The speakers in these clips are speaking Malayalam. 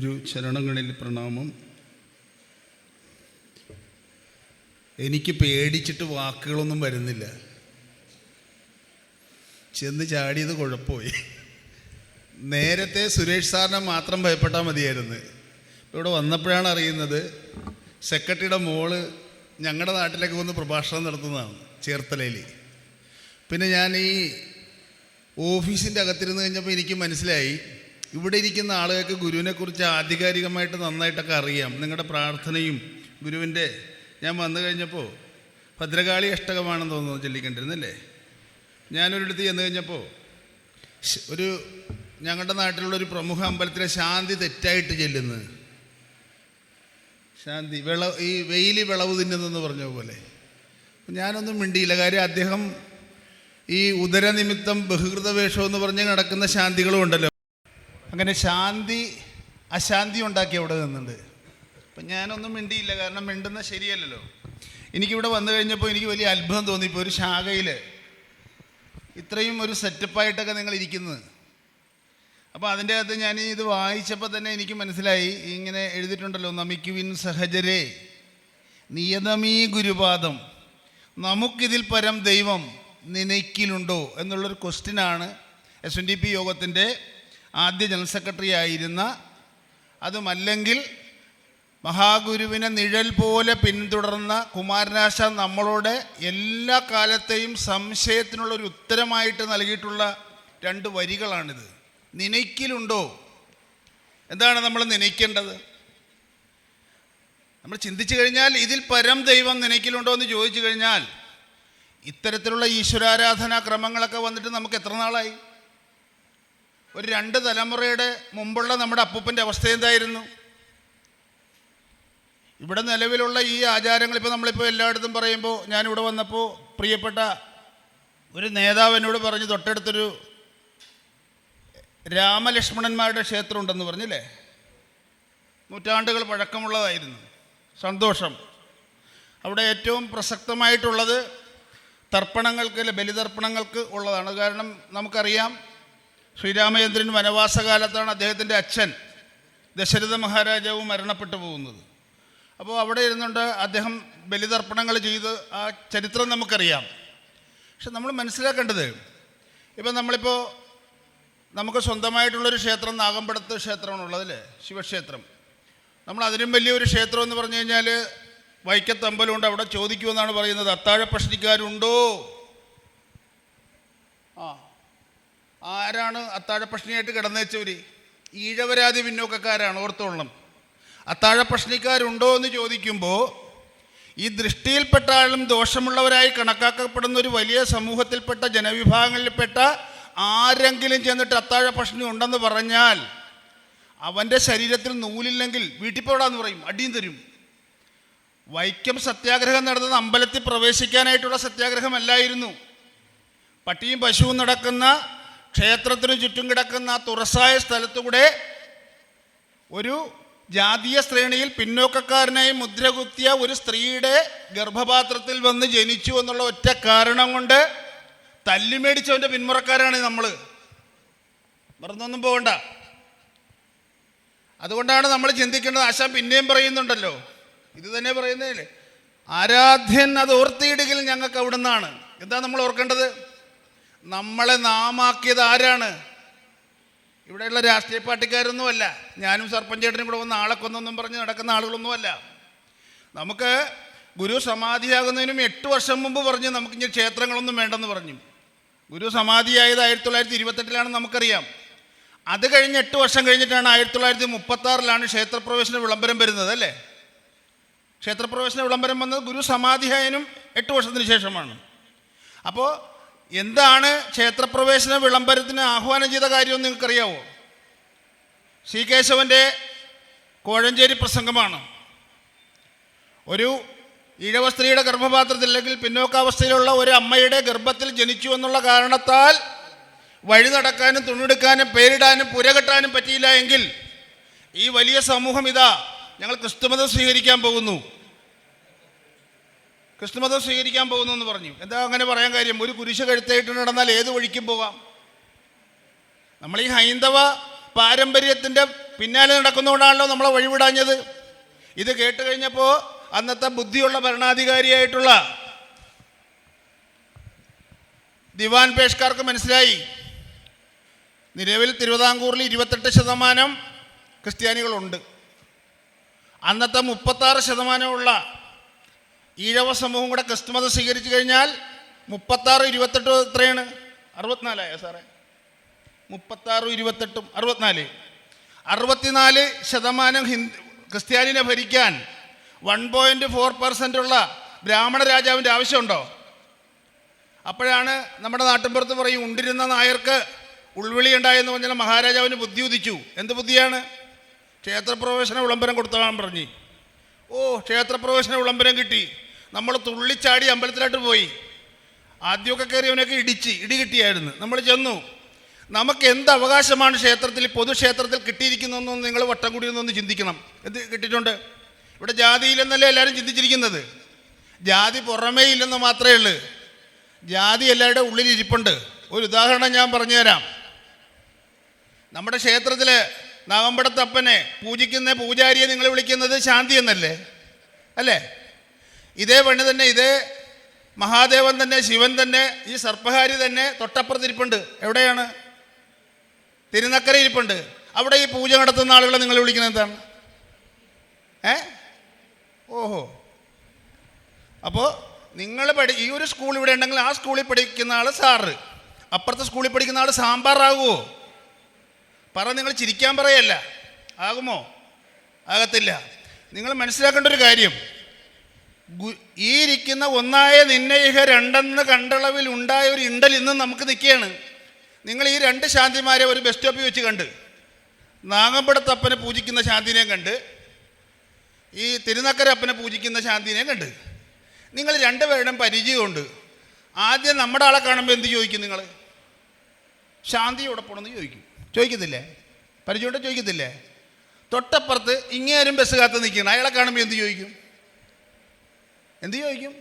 ഗുരു ചരണങ്ങളിൽ പ്രണാമം. എനിക്ക് പേടിച്ചിട്ട് വാക്കുകളൊന്നും വരുന്നില്ല. ചെന്ന് ചാടിയത് കുഴപ്പമായി. നേരത്തെ സുരേഷ് സാറിനെ മാത്രം ഭയപ്പെട്ടാൽ മതിയായിരുന്നു. ഇവിടെ വന്നപ്പോഴാണ് അറിയുന്നത് സെക്രട്ടറിയുടെ മോൾ ഞങ്ങളുടെ നാട്ടിലേക്ക് വന്ന് പ്രഭാഷണം നടത്തുന്നതാണ് ചേർത്തലയിൽ പിന്നെ ഞാൻ ഈ ഓഫീസിന്റെ അകത്തിരുന്ന് കഴിഞ്ഞപ്പോൾ എനിക്ക് മനസ്സിലായി ഇവിടെ ഇരിക്കുന്ന ആളുകൾക്ക് ഗുരുവിനെക്കുറിച്ച് ആധികാരികമായിട്ട് നന്നായിട്ടൊക്കെ അറിയാം. നിങ്ങളുടെ പ്രാർത്ഥനയും ഗുരുവിന്റെ ഞാൻ വന്നു കഴിഞ്ഞപ്പോൾ ഭദ്രകാളി അഷ്ടകമാണെന്ന് തോന്നുന്നു ചൊല്ലിക്കൊണ്ടിരുന്നല്ലേ? ഞാനൊരിടത്ത് ചെന്ന് കഴിഞ്ഞപ്പോൾ ഒരു ഞങ്ങളുടെ നാട്ടിലുള്ള ഒരു പ്രമുഖ അമ്പലത്തിലെ ശാന്തി തെറ്റായിട്ട് ചെല്ലുന്നത് ശാന്തി വിള ഈ വെയിലി വിളവ് തിന്നുന്നെന്ന് പറഞ്ഞ പോലെ. ഞാനൊന്നും മിണ്ടിയില്ല. കാര്യം അദ്ദേഹം ഈ ഉദരനിമിത്തം ബഹുകൃത എന്ന് പറഞ്ഞ് നടക്കുന്ന ശാന്തികളും ഉണ്ടല്ലോ. അങ്ങനെ ശാന്തി അശാന്തി ഉണ്ടാക്കി അവിടെ നിന്നുണ്ട് അപ്പം ഞാനൊന്നും മിണ്ടിയില്ല കാരണം മിണ്ടുന്ന ശരിയല്ലല്ലോ. എനിക്കിവിടെ വന്നു കഴിഞ്ഞപ്പോൾ എനിക്ക് വലിയ അത്ഭുതം തോന്നി ഇപ്പോൾ ഒരു ശാഖയിൽ ഇത്രയും ഒരു സെറ്റപ്പായിട്ടൊക്കെ നിങ്ങൾ ഇരിക്കുന്നത് അപ്പോൾ അതിന്റെ അകത്ത് ഞാൻ ഇത് വായിച്ചപ്പോൾ തന്നെ എനിക്ക് മനസ്സിലായി ഇങ്ങനെ എഴുതിയിട്ടുണ്ടല്ലോ നമിക്കുവിൻ സഹജരെ നിയതമീ ഗുരുപാദം നമുക്കിതിൽ പരം ദൈവം നിനയ്ക്കിലുണ്ടോ എന്നുള്ളൊരു ക്വസ്റ്റ്യനാണ് എസ് എൻ ഡി പി യോഗത്തിന്റെ ആദ്യ ജനറൽ സെക്രട്ടറി ആയിരുന്ന അതുമല്ലെങ്കിൽ മഹാഗുരുവിനെ നിഴൽ പോലെ പിന്തുടർന്ന കുമാരനാശ നമ്മളോട് എല്ലാ കാലത്തെയും സംശയത്തിനുള്ള ഒരു ഉത്തരമായിട്ട് നൽകിയിട്ടുള്ള രണ്ട് വരികളാണിത്. നിനയ്ക്കിലുണ്ടോ? എന്താണ് നമ്മൾ നനയ്ക്കേണ്ടത്? നമ്മൾ ചിന്തിച്ചു കഴിഞ്ഞാൽ ഇതിൽ പരം ദൈവം നിനയ്ക്കിലുണ്ടോ എന്ന് ചോദിച്ചു കഴിഞ്ഞാൽ ഇത്തരത്തിലുള്ള ഈശ്വരാരാധനാ ക്രമങ്ങളൊക്കെ വന്നിട്ട് നമുക്ക് എത്ര നാളായി? ഒരു രണ്ട് തലമുറയുടെ മുമ്പുള്ള നമ്മുടെ അപ്പൂപ്പന്റെ അവസ്ഥ എന്തായിരുന്നു? ഇവിടെ നിലവിലുള്ള ഈ ആചാരങ്ങൾ ഇപ്പോൾ നമ്മളിപ്പോൾ എല്ലായിടത്തും പറയുമ്പോൾ ഞാനിവിടെ വന്നപ്പോൾ പ്രിയപ്പെട്ട ഒരു നേതാവ് എന്നോട് പറഞ്ഞു തൊട്ടടുത്തൊരു രാമലക്ഷ്മണന്മാരുടെ ക്ഷേത്രം ഉണ്ടെന്ന് പറഞ്ഞില്ലേ? നൂറ്റാണ്ടുകൾ പഴക്കമുള്ളതായിരുന്നു. സന്തോഷം. അവിടെ ഏറ്റവും പ്രസക്തമായിട്ടുള്ളത് തർപ്പണങ്ങൾക്ക് ബലിതർപ്പണങ്ങൾക്ക് ഉള്ളതാണ്. കാരണം നമുക്കറിയാം ശ്രീരാമചന്ദ്രൻ വനവാസകാലത്താണ് അദ്ദേഹത്തിന്റെ അച്ഛൻ ദശരഥ മഹാരാജാവും മരണപ്പെട്ടു പോകുന്നത്. അപ്പോൾ അവിടെ ഇരുന്നുകൊണ്ട് അദ്ദേഹം ബലിതർപ്പണങ്ങൾ ചെയ്ത് ആ ചരിത്രം നമുക്കറിയാം. പക്ഷെ നമ്മൾ മനസ്സിലാക്കേണ്ടത് ഇപ്പം നമ്മളിപ്പോൾ നമുക്ക് സ്വന്തമായിട്ടുള്ളൊരു ക്ഷേത്രം നാഗമ്പടത്ത് ക്ഷേത്രമാണുള്ളത് അല്ലേ? ശിവക്ഷേത്രം. നമ്മൾ അതിനും വലിയൊരു ക്ഷേത്രം എന്ന് പറഞ്ഞു കഴിഞ്ഞാൽ വൈക്കത്തമ്പലമുണ്ട്. അവിടെ ചോദിക്കുമെന്നാണ് പറയുന്നത് അത്താഴ പ്രശ്നിക്കാരുണ്ടോ? ആ ആരാണ് അത്താഴ പ്രശ്നിയായിട്ട് കിടന്നേച്ചവർ ഈഴവരാതി പിന്നോക്കക്കാരാണ് ഓർത്തോളണം. അത്താഴ പ്രശ്നിക്കാരുണ്ടോ എന്ന് ചോദിക്കുമ്പോൾ ഈ ദൃഷ്ടിയിൽപ്പെട്ട ആളും ദോഷമുള്ളവരായി കണക്കാക്കപ്പെടുന്ന ഒരു വലിയ സമൂഹത്തിൽപ്പെട്ട ജനവിഭാഗങ്ങളിൽപ്പെട്ട ആരെങ്കിലും ചെന്നിട്ട് അത്താഴ ഉണ്ടെന്ന് പറഞ്ഞാൽ അവന്റെ ശരീരത്തിൽ നൂലില്ലെങ്കിൽ വീട്ടിൽ പോടാന്ന് പറയും അടിയും തരും. വൈക്കം സത്യാഗ്രഹം നടന്നത് അമ്പലത്തിൽ പ്രവേശിക്കാനായിട്ടുള്ള സത്യാഗ്രഹമല്ലായിരുന്നു. പട്ടിയും പശുവും നടക്കുന്ന ക്ഷേത്രത്തിനു ചുറ്റും കിടക്കുന്ന തുറസായ സ്ഥലത്തുകൂടെ ഒരു ജാതീയ ശ്രേണിയിൽ പിന്നോക്കക്കാരനായി മുദ്രകുത്തിയ ഒരു സ്ത്രീയുടെ ഗർഭപാത്രത്തിൽ വന്ന് ജനിച്ചു എന്നുള്ള ഒറ്റ കാരണം കൊണ്ട് തല്ലിമേടിച്ചവന്റെ പിന്മുറക്കാരാണ് നമ്മൾ മറന്നൊന്നും പോകണ്ട. അതുകൊണ്ടാണ് നമ്മൾ ചിന്തിക്കേണ്ടത് ആശാൻ പിന്നെയും പറയുന്നുണ്ടല്ലോ. ഇത് തന്നെ പറയുന്നതല്ലേ? ആരാധ്യൻ അത് ഓർത്തിയിടുകിൽ ഞങ്ങൾക്ക് അവിടുന്നാണ്. എന്താ നമ്മൾ ഓർക്കേണ്ടത്? നമ്മളെ നാമാക്കിയത് ആരാണ്? ഇവിടെയുള്ള രാഷ്ട്രീയ പാർട്ടിക്കാരൊന്നുമല്ല. ഞാനും സർപ്പഞ്ചേട്ടനും കൂടെ വന്ന് ആളെ കൊന്നൊന്നും പറഞ്ഞ് നടക്കുന്ന ആളുകളൊന്നുമല്ല. നമുക്ക് ഗുരു സമാധിയാകുന്നതിനും എട്ട് വർഷം മുമ്പ് പറഞ്ഞ് നമുക്ക് ഇനി ക്ഷേത്രങ്ങളൊന്നും വേണ്ടെന്ന് പറഞ്ഞു. ഗുരു സമാധിയായത് ആയിരത്തി തൊള്ളായിരത്തി ഇരുപത്തെട്ടിലാണെന്ന് നമുക്കറിയാം. അത് കഴിഞ്ഞ് എട്ട് വർഷം കഴിഞ്ഞിട്ടാണ് ആയിരത്തി തൊള്ളായിരത്തി മുപ്പത്താറിലാണ് ക്ഷേത്രപ്രവേശന വിളംബരം വരുന്നത് അല്ലേ? ക്ഷേത്രപ്രവേശന വിളംബരം വന്നത് ഗുരു സമാധിയായനും എട്ട് വർഷത്തിന് ശേഷമാണ്. അപ്പോൾ എന്താണ് ക്ഷേത്രപ്രവേശന വിളംബരത്തിന് ആഹ്വാനം ചെയ്ത കാര്യം നിങ്ങൾക്കറിയാവോ? സി കേശവന്റെ കോഴഞ്ചേരി പ്രസംഗമാണ്. ഒരു ഈഴവ സ്ത്രീയുടെ ഗർഭപാത്രത്തിൽ അല്ലെങ്കിൽ പിന്നോക്കാവസ്ഥയിലുള്ള ഒരു അമ്മയുടെ ഗർഭത്തിൽ ജനിച്ചു എന്നുള്ള കാരണത്താൽ വഴി നടക്കാനും തുണിയെടുക്കാനും പേരിടാനും പുരകെട്ടാനും പറ്റിയില്ല എങ്കിൽ ഈ വലിയ സമൂഹം ഇതാ ഞങ്ങൾ ക്രിസ്തുമതം സ്വീകരിക്കാൻ പോകുന്നു. ക്രിസ്തുമതം സ്വീകരിക്കാൻ പോകുന്നു എന്ന് പറഞ്ഞു. എന്താ അങ്ങനെ പറയാൻ കാര്യം? ഒരു കുരിശ് കഴുത്തായിട്ട് നടന്നാൽ ഏത് വഴിക്കും പോകാം? നമ്മൾ ഈ ഹൈന്ദവ പാരമ്പര്യത്തിന്റെ പിന്നാലെ നടക്കുന്നതുകൊണ്ടാണല്ലോ നമ്മളെ വഴിവിടാഞ്ഞത്. ഇത് കേട്ട് കഴിഞ്ഞപ്പോൾ അന്നത്തെ ബുദ്ധിയുള്ള ഭരണാധികാരിയായിട്ടുള്ള ദിവാൻ പേഷ്കാർക്ക് മനസ്സിലായി. നിലവിൽ തിരുവിതാംകൂറിൽ ഇരുപത്തെട്ട് ശതമാനം ക്രിസ്ത്യാനികളുണ്ട്. അന്നത്തെ മുപ്പത്താറ് ശതമാനമുള്ള ഈഴവ സമൂഹം കൂടെ ക്രിസ്തുമതം സ്വീകരിച്ചു കഴിഞ്ഞാൽ മുപ്പത്താറ് ഇരുപത്തെട്ട് എത്രയാണ്? അറുപത്തിനാലായോ സാറേ? മുപ്പത്താറും ഇരുപത്തെട്ടും അറുപത്തിനാല്. അറുപത്തിനാല് ശതമാനം ഹിന്ദു ക്രിസ്ത്യാനിനെ ഭരിക്കാൻ വൺ പോയിന്റ് ഫോർ പെർസെന്റ് ഉള്ള ബ്രാഹ്മണ രാജാവിന്റെ ആവശ്യമുണ്ടോ? അപ്പോഴാണ് നമ്മുടെ നാട്ടിൻപുറത്ത് പറയും ഉണ്ടിരുന്ന നായർക്ക് ഉൾവിളി ഉണ്ടായെന്ന് പറഞ്ഞാൽ മഹാരാജാവിന് ബുദ്ധി ഉദിച്ചു. എന്ത് ബുദ്ധിയാണ്? ക്ഷേത്രപ്രവേശന വിളംബരം കൊടുത്താൻ പറഞ്ഞു. ഓ ക്ഷേത്രപ്രവേശന വിളംബരം കിട്ടി. നമ്മൾ തുള്ളിച്ചാടി അമ്പലത്തിലോട്ട് പോയി. ആദ്യമൊക്കെ കയറിയവനൊക്കെ ഇടിച്ച് ഇടി കിട്ടിയായിരുന്നു. നമ്മൾ ചെന്നു. നമുക്ക് എന്ത് അവകാശമാണ് ക്ഷേത്രത്തിൽ പൊതുക്ഷേത്രത്തിൽ കിട്ടിയിരിക്കുന്നതെന്ന് നിങ്ങൾ വട്ടം കൂടി ചിന്തിക്കണം. എന്ത് കിട്ടിയിട്ടുണ്ട്? ഇവിടെ ജാതിയില്ലെന്നല്ലേ എല്ലാവരും ചിന്തിച്ചിരിക്കുന്നത്? ജാതി പുറമേ ഇല്ലെന്ന് മാത്രമേ ഉള്ളൂ. ജാതി എല്ലാവരുടെ ഉള്ളിൽ ഇരിപ്പുണ്ട്. ഒരു ഉദാഹരണം ഞാൻ പറഞ്ഞുതരാം. നമ്മുടെ ക്ഷേത്രത്തിൽ നവമ്പടത്തപ്പനെ പൂജിക്കുന്ന പൂജാരിയെ നിങ്ങൾ വിളിക്കുന്നത് ശാന്തി എന്നല്ലേ? അല്ലേ? ഇതേ പണി തന്നെ ഇതേ മഹാദേവൻ തന്നെ ശിവൻ തന്നെ ഈ സർപ്പഹാരി തന്നെ തൊട്ടപ്പുറത്ത് ഇരിപ്പുണ്ട്. എവിടെയാണ്? തിരുനക്കര ഇരിപ്പുണ്ട്. അവിടെ ഈ പൂജ നടത്തുന്ന ആളുകളെ നിങ്ങൾ വിളിക്കുന്നത് എന്താണ്? ഏ? ഓഹോ. അപ്പോൾ നിങ്ങൾ പഠി ഈ ഒരു സ്കൂൾ ഇവിടെ ഉണ്ടെങ്കിൽ ആ സ്കൂളിൽ പഠിക്കുന്ന ആൾ സാറ് അപ്പുറത്തെ സ്കൂളിൽ പഠിക്കുന്ന ആൾ സാമ്പാറാകുമോ പറ നിങ്ങൾ ചിരിക്കാൻ പറയല്ല. ആകുമോ? ആകത്തില്ല. നിങ്ങൾ മനസ്സിലാക്കേണ്ട ഒരു കാര്യം. ഈ ഇരിക്കുന്ന ഒന്നായ നിന്നെ ഇഹ രണ്ടെന്ന് കണ്ടളവിൽ ഉണ്ടായ ഒരു ഇണ്ടൽ ഇന്നും നമുക്ക് നിൽക്കുകയാണ് നിങ്ങൾ ഈ രണ്ട് ശാന്തിമാരെ ഒരു ബസ് സ്റ്റോപ്പിൽ വെച്ച് കണ്ട് നാഗമ്പടത്തപ്പനെ പൂജിക്കുന്ന ശാന്തിനെയും കണ്ട് ഈ തിരുനക്കരപ്പനെ പൂജിക്കുന്ന ശാന്തിനെയും കണ്ട്. നിങ്ങൾ രണ്ടുപേരുടെയും പരിചയമുണ്ട്. ആദ്യം നമ്മുടെ ആളെ കാണുമ്പോൾ എന്ത് ചോദിക്കും നിങ്ങൾ ശാന്തിയോടെ പോണെന്ന് ചോദിക്കും. ചോദിക്കത്തില്ലേ? പരിചയമുണ്ടോ ചോദിക്കത്തില്ലേ? തൊട്ടപ്പുറത്ത് ഇങ്ങേരും ബസ് കാത്ത് നിൽക്കണം അയാളെ കാണുമ്പോൾ എന്ത് ചോദിക്കും? എന്ത് ചോദിക്കും?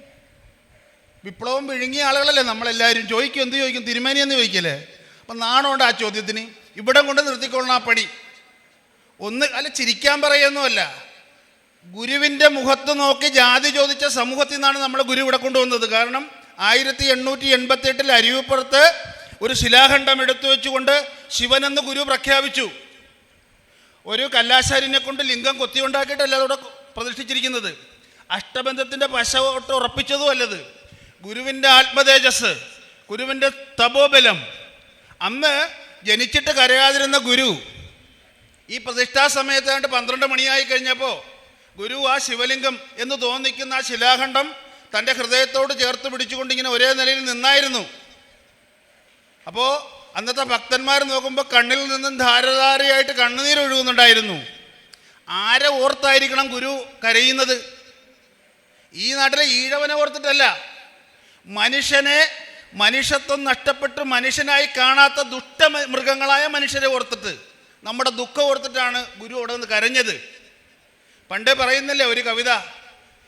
വിപ്ലവം വിഴുങ്ങിയ ആളുകളല്ലേ നമ്മളെല്ലാവരും? ചോദിക്കും എന്ത് ചോദിക്കും? തിരുമേനി എന്ന് ചോദിക്കല്ലേ? അപ്പം നാണമുണ്ട് ആ ചോദ്യത്തിന്. ഇവിടം കൊണ്ട് നിർത്തിക്കൊള്ളണം ആ പടി. ഒന്ന് അല്ല ചിരിക്കാൻ പറയുന്നുമല്ല ഗുരുവിന്റെ മുഖത്ത് നോക്കി ജാതി ചോദിച്ച സമൂഹത്തിൽ നിന്നാണ് നമ്മൾ ഗുരു ഇവിടെ കൊണ്ടുവന്നത്. കാരണം ആയിരത്തി എണ്ണൂറ്റി എൺപത്തി എട്ടിൽ അരുവിപ്പുറത്ത് ഒരു ശിലാഖണ്ഡം എടുത്തു വെച്ചുകൊണ്ട് ശിവനെന്ന് ഗുരു പ്രഖ്യാപിച്ചു. ഒരു കല്ലാശാരിനെ കൊണ്ട് ലിംഗം കൊത്തിയുണ്ടാക്കിയിട്ടല്ല അതോടെ പ്രതിഷ്ഠിച്ചിരിക്കുന്നത് അഷ്ടബന്ധത്തിന്റെ പശവോട്ട് ഉറപ്പിച്ചതും അല്ലത്. ഗുരുവിന്റെ ആത്മതേജസ് ഗുരുവിന്റെ തപോബലം. അന്ന് ജനിച്ചിട്ട് കരയാതിരുന്ന ഗുരു ഈ പ്രതിഷ്ഠാ സമയത്തായിട്ട് പന്ത്രണ്ട് മണിയായി കഴിഞ്ഞപ്പോൾ ഗുരു ആ ശിവലിംഗം എന്ന് തോന്നിക്കുന്ന ആ ശിലാഖണ്ഡം തന്റെ ഹൃദയത്തോട് ചേർത്ത് പിടിച്ചുകൊണ്ട് ഇങ്ങനെ ഒരേ നിലയിൽ നിന്നായിരുന്നു. അപ്പോൾ അന്നത്തെ ഭക്തന്മാർ നോക്കുമ്പോൾ കണ്ണിൽ നിന്നും ധാരധാരയായിട്ട് കണ്ണുനീരൊഴുകുന്നുണ്ടായിരുന്നു. ആരെ ഓർത്തായിരിക്കണം ഗുരു കരയുന്നത്? ഈ നാട്ടിലെ ഈഴവനെ ഓർത്തിട്ടല്ല. മനുഷ്യനെ മനുഷ്യത്വം നഷ്ടപ്പെട്ട് മനുഷ്യനായി കാണാത്ത ദുഷ്ട മൃഗങ്ങളായ മനുഷ്യരെ ഓർത്തിട്ട് നമ്മുടെ ദുഃഖം ഓർത്തിട്ടാണ് ഗുരു അവിടെ നിന്ന് കരഞ്ഞത്. പണ്ടേ പറയുന്നില്ലേ ഒരു കവിത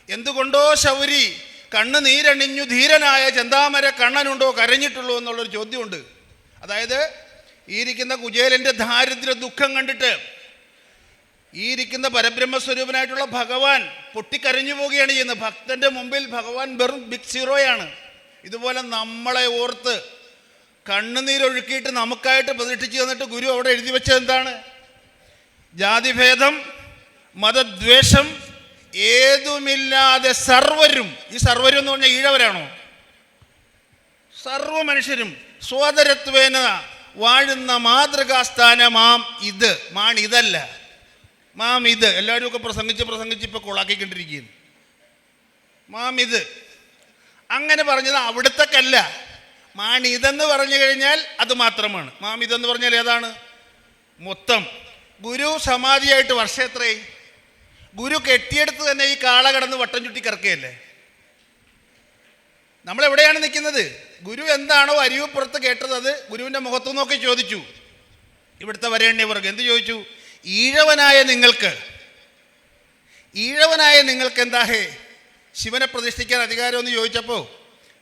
എന്തുകൊണ്ടോ ശൗരി കണ്ണ് നീരണിഞ്ഞു ധീരനായ ചെന്താമര കണ്ണനുണ്ടോ കരഞ്ഞിട്ടുള്ളൂ എന്നുള്ളൊരു ചോദ്യമുണ്ട്. അതായത് ഈ ഇരിക്കുന്ന കുചേലന്റെ ദാരിദ്ര്യ ദുഃഖം കണ്ടിട്ട് ഈ ഇരിക്കുന്ന പരബ്രഹ്മസ്വരൂപനായിട്ടുള്ള ഭഗവാൻ പൊട്ടിക്കരഞ്ഞു പോവുകയാണ് ചെയ്യുന്നത്. ഭക്തന്റെ മുമ്പിൽ ഭഗവാൻ വെറും ബിഗ് സീറോയാണ് ഇതുപോലെ നമ്മളെ ഓർത്ത് കണ്ണുനീരൊഴുക്കിയിട്ട് നമുക്കായിട്ട് പ്രതിഷ്ഠിച്ചു തന്നിട്ട് ഗുരു അവിടെ എഴുതി വെച്ചത് എന്താണ്? ജാതിഭേദം മതദ്വേഷം ഏതുമില്ലാതെ സർവരും ഈ സർവരും എന്ന് പറഞ്ഞാൽ ഈഴവരാണോ? സർവ മനുഷ്യരും സ്വാതരത്വേന വാഴുന്ന മാതൃകാസ്ഥാനമാം ഇത്. മാണിതല്ല. മാം ഇത് എല്ലാവരും ഒക്കെ പ്രസംഗിച്ച് പ്രസംഗിച്ച് ഇപ്പോൾ കൊളാക്കിക്കൊണ്ടിരിക്കുന്നു മാം ഇത്. അങ്ങനെ പറഞ്ഞത് അവിടുത്തേക്കല്ല മാണി ഇതെന്ന് പറഞ്ഞു കഴിഞ്ഞാൽ അത് മാത്രമാണ്. മാം ഇതെന്ന് പറഞ്ഞാൽ ഏതാണ്? മൊത്തം. ഗുരു സമാധിയായിട്ട് വർഷം എത്രയായി? ഗുരു കെട്ടിയെടുത്ത് തന്നെ ഈ കാള കടന്ന് വട്ടം ചുറ്റി കിറക്കുകയല്ലേ? നമ്മൾ എവിടെയാണ് നിൽക്കുന്നത്? ഗുരു എന്താണോ അരിവുപുറത്ത് കേട്ടത് അത് ഗുരുവിന്റെ മുഖത്തു നോക്കി ചോദിച്ചു. ഇവിടുത്തെ വരേണ്യവർക്ക് എന്ത് ചോദിച്ചു? ഈഴവനായ നിങ്ങൾക്ക് ഈഴവനായ നിങ്ങൾക്ക് എന്താ ഹേ ശിവനെ പ്രതിഷ്ഠിക്കാൻ അധികാരമെന്ന് ചോദിച്ചപ്പോൾ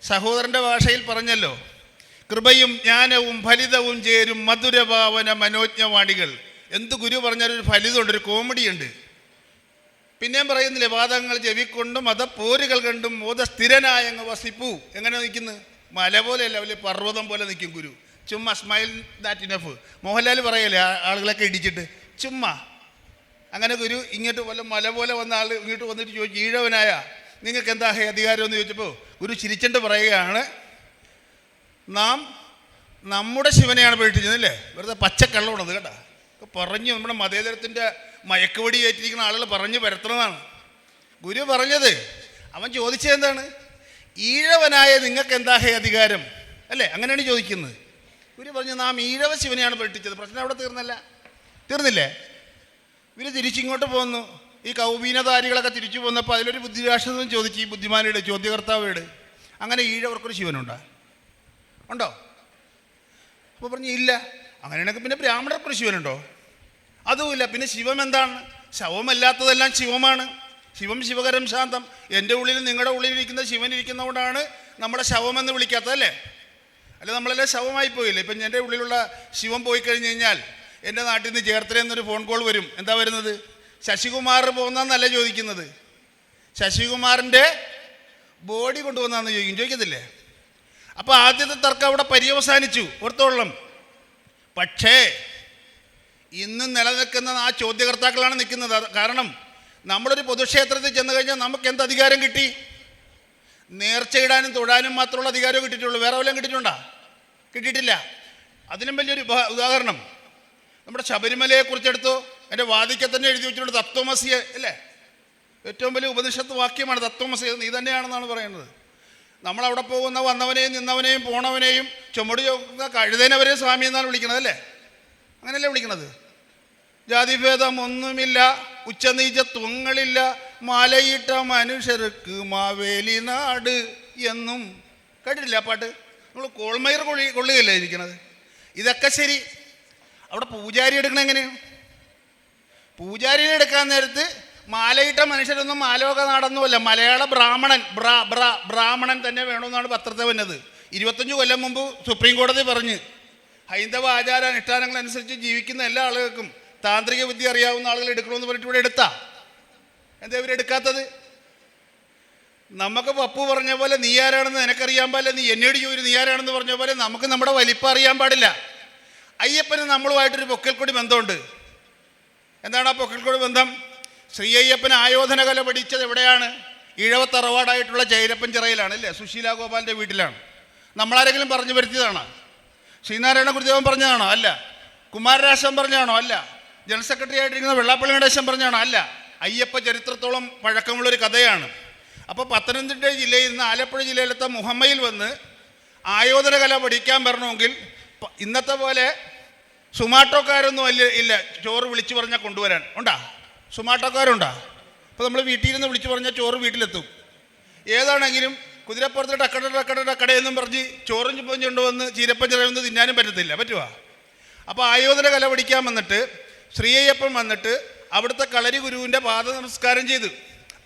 സഹോദരന്റെ ഭാഷയിൽ പറഞ്ഞല്ലോ കൃപയും ജ്ഞാനവും ഫലിതവും ചേരും മധുരഭാവന മനോജ്ഞവാണികൾ. എന്ത് ഗുരു പറഞ്ഞാലും ഒരു ഫലിതമുണ്ട് ഒരു കോമഡി ഉണ്ട് പിന്നെയും പറയുന്നില്ലേ വാദങ്ങൾ ചെവിക്കൊണ്ടും മതപ്പോരുകൾ കണ്ടും മോദസ്ഥിരനായ അങ്ങ് വസിപ്പൂ. എങ്ങനെ നിൽക്കുന്നു? മല പോലെയല്ല വലിയ പർവതം പോലെ നിൽക്കും ഗുരു. ചുമ്മാ സ്മൈൽ ദാറ്റ് ഇനഫ് മോഹൻലാൽ പറയല്ലേ ആളുകളൊക്കെ ഇടിച്ചിട്ട്? ചുമ്മാ. അങ്ങനെ ഗുരു ഇങ്ങോട്ട് വല്ല മല പോലെ വന്ന ആൾ ഇങ്ങോട്ട് വന്നിട്ട് ചോദിച്ചു ഈഴവനായ? നിങ്ങൾക്ക് എന്താ ഹേ അധികാരം? എന്ന് ചോദിച്ചപ്പോൾ ഗുരു ചിരിച്ചുകൊണ്ട് പറയുകയാണ് നാം നമ്മുടെ ശിവനെയാണ് പേടിച്ചത് അല്ലേ വെറുതെ പച്ചക്കള്ളമാണത് കേട്ടോ. പറഞ്ഞു നമ്മുടെ മതേതരത്തിന്റെ മയക്കുവടി ഏറ്റിരിക്കുന്ന ആളുകൾ പറഞ്ഞു പരത്തണതാണ് ഗുരു പറഞ്ഞത് അവൻ ചോദിച്ചത് എന്താണ്? ഈഴവനായ നിങ്ങൾക്ക് എന്താ ഹേ അധികാരം? അല്ലേ? അങ്ങനെയാണ് ചോദിക്കുന്നത്. ഗുരു പറഞ്ഞു നാം ഈഴവ ശിവനെയാണ് പേടിച്ചത് പ്രശ്നം അവിടെ തീർന്നല്ല. തീർന്നില്ലേ? ഇവർ തിരിച്ചിങ്ങോട്ട് പോന്നു. ഈ കൗബീനധാരികളൊക്കെ തിരിച്ചു പോന്നപ്പോൾ അതിലൊരു ബുദ്ധിരാഷ്ട്രം ചോദിച്ചു ഈ ബുദ്ധിമാനിയുടെ ചോദ്യകർത്താവോട് അങ്ങനെ ഈഴവർക്കൊരു ശിവനുണ്ടോ. ഉണ്ടോ? അപ്പോൾ പറഞ്ഞു ഇല്ല. അങ്ങനെയാണെങ്കിൽ പിന്നെ ബ്രാഹ്മണർക്കൊരു ശിവനുണ്ടോ? അതുമില്ല. പിന്നെ ശിവം എന്താണ് ശവമല്ലാത്തതെല്ലാം ശിവമാണ്. ശിവം ശിവകരം ശാന്തം. എന്റെ ഉള്ളിൽ നിങ്ങളുടെ ഉള്ളിലിരിക്കുന്ന ശിവൻ ഇരിക്കുന്നതുകൊണ്ടാണ് നമ്മുടെ ശവമെന്ന് വിളിക്കാത്തത് അല്ലേ? അല്ലെ നമ്മളെല്ലാം ശവമായി പോയില്ലേ ഇപ്പം എന്റെ ഉള്ളിലുള്ള ശിവം പോയി കഴിഞ്ഞ് കഴിഞ്ഞാൽ എന്റെ നാട്ടിൽ നിന്ന് ചേർത്തലെന്നൊരു ഫോൺ കോൾ വരും. എന്താ വരുന്നത്? ശശികുമാർ പോകുന്നതെന്നല്ല ചോദിക്കുന്നത്? ശശികുമാറിന്റെ ബോഡി കൊണ്ടുവന്നാന്ന് ചോദിക്കും. ചോദിക്കത്തില്ലേ? അപ്പോൾ ആദ്യത്തെ തർക്കം അവിടെ പര്യവസാനിച്ചു. ഓർത്തോളം പക്ഷേ ഇന്നും നിലനിൽക്കുന്ന ആ ചോദ്യകർത്താക്കളാണ് നിൽക്കുന്നത്. കാരണം നമ്മളൊരു പൊതുക്ഷേത്രത്തിൽ ചെന്ന് കഴിഞ്ഞാൽ നമുക്ക് എന്ത് അധികാരം കിട്ടി? നേർച്ചയിടാനും തൊഴാനും മാത്രമുള്ള അധികാരം കിട്ടിയിട്ടുള്ളൂ. വേറെ വല്ലതും കിട്ടിയിട്ടുണ്ടോ? കിട്ടിയിട്ടില്ല. അതിനും വലിയൊരു ഉദാഹരണം. നമ്മുടെ ശബരിമലയെ കുറിച്ചെടുത്തു. എന്റെ വാദിക്കെ തന്നെ എഴുതി വെച്ചിട്ടുണ്ട് തത്വമസിയെ അല്ലേ? ഏറ്റവും വലിയ ഉപനിഷത്ത് വാക്യമാണ് തത്വമസി നീ തന്നെയാണെന്നാണ് പറയുന്നത്. നമ്മളവിടെ പോകുന്ന വന്നവനെയും നിന്നവനെയും പോണവനെയും ചുമട് ചോക്കുന്ന കഴുതേനവരെ സ്വാമി എന്നാണ് വിളിക്കുന്നത് അല്ലേ? അങ്ങനെയല്ലേ വിളിക്കുന്നത്? ജാതിഭേദം ഒന്നുമില്ല ഉച്ചനീചത്വങ്ങളില്ല മലയിട്ട മനുഷ്യർക്ക് മാവേലി നാട് എന്നും കേട്ടിട്ടില്ല പാട്ട്? നമ്മൾ കോൾമയർ കൊള്ളി കൊള്ളുകയല്ലേ ഇരിക്കണത്? ഇതൊക്കെ ശരി അവിടെ പൂജാരി എടുക്കണ എങ്ങനെയാണ് പൂജാരിനെ എടുക്കാൻ നേരത്ത് മാലയിട്ട മനുഷ്യരൊന്നും മാലോക നാടൊന്നുമല്ല. മലയാള ബ്രാഹ്മണൻ ബ്രാ ബ്രാ ബ്രാഹ്മണൻ തന്നെ വേണമെന്നാണ് പത്രത്തെ വന്നത് ഇരുപത്തഞ്ച് കൊല്ലം മുമ്പ് സുപ്രീം കോടതി പറഞ്ഞ് ഹൈന്ദവ ആചാര അനുഷ്ഠാനങ്ങൾ അനുസരിച്ച് ജീവിക്കുന്ന എല്ലാ ആളുകൾക്കും താന്ത്രിക വിദ്യ അറിയാവുന്ന ആളുകൾ എടുക്കണമെന്ന് പറഞ്ഞിട്ട് ഇവിടെ എടുത്താ. എന്താ ഇവരെടുക്കാത്തത് നമുക്ക് പപ്പു പറഞ്ഞ പോലെ നീ ആരാണെന്ന് നിനക്കറിയാൻ പാടില്ല നീ എന്നോട് ചോദിച്ചു നീ ആരാണെന്ന് പറഞ്ഞ പോലെ നമുക്ക് നമ്മുടെ വലിപ്പം അറിയാൻ പാടില്ല. അയ്യപ്പന് നമ്മളുമായിട്ടൊരു പൊക്കൽക്കൊടി ബന്ധമുണ്ട്. എന്താണ് ആ പൊക്കൽക്കൊടി ബന്ധം? ശ്രീ അയ്യപ്പൻ ആയോധന കല പഠിച്ചത് എവിടെയാണ്? ഇഴവത്തറവാടായിട്ടുള്ള തറവാടായിട്ടുള്ള ചിറയിലാണ് അല്ലേ? സുശീല ഗോപാലിന്റെ വീട്ടിലാണ്. നമ്മളാരെങ്കിലും പറഞ്ഞു വരുത്തിയതാണ്? ശ്രീനാരായണ ഗുരുദേവൻ പറഞ്ഞതാണോ? അല്ല. കുമാരരാശം പറഞ്ഞതാണോ? അല്ല. ജനറൽ സെക്രട്ടറി ആയിട്ടിരിക്കുന്ന വെള്ളാപ്പള്ളി ഗണേശം പറഞ്ഞതാണോ? അല്ല. അയ്യപ്പ ചരിത്രത്തോളം പഴക്കമുള്ളൊരു കഥയാണ്. അപ്പോൾ പത്തനംതിട്ട ജില്ലയിൽ നിന്ന് ആലപ്പുഴ ജില്ലയിലത്തെ മുഹമ്മയിൽ വന്ന് ആയോധന കല പഠിക്കാൻ വരണമെങ്കിൽ ഇന്നത്തെ പോലെ സുമാട്ടോക്കാരൊന്നും അല്ല ഇല്ല. ചോറ് വിളിച്ചു പറഞ്ഞാൽ കൊണ്ടുവരാൻ. ഉണ്ടാ? സുമാട്ടോക്കാരുണ്ടാ? അപ്പോൾ നമ്മൾ വീട്ടിൽ നിന്ന് വിളിച്ചു പറഞ്ഞാൽ ചോറ് വീട്ടിലെത്തും. ഏതാണെങ്കിലും കുതിരപ്പുറത്ത് ടക്കട ടക്കട ടക്കടയെന്നും പറഞ്ഞ് ചോറും ചിപ്പം കൊണ്ടുവന്ന് ചീരപ്പൻ ചിറയൊന്നും തിന്നാനും പറ്റത്തില്ല. പറ്റുമോ അപ്പോൾ ആയോധന കല പഠിക്കാൻ വന്നിട്ട് ശ്രീയ്യപ്പൻ വന്നിട്ട് അവിടുത്തെ കളരി ഗുരുവിന്റെ പാദ നമസ്കാരം ചെയ്തു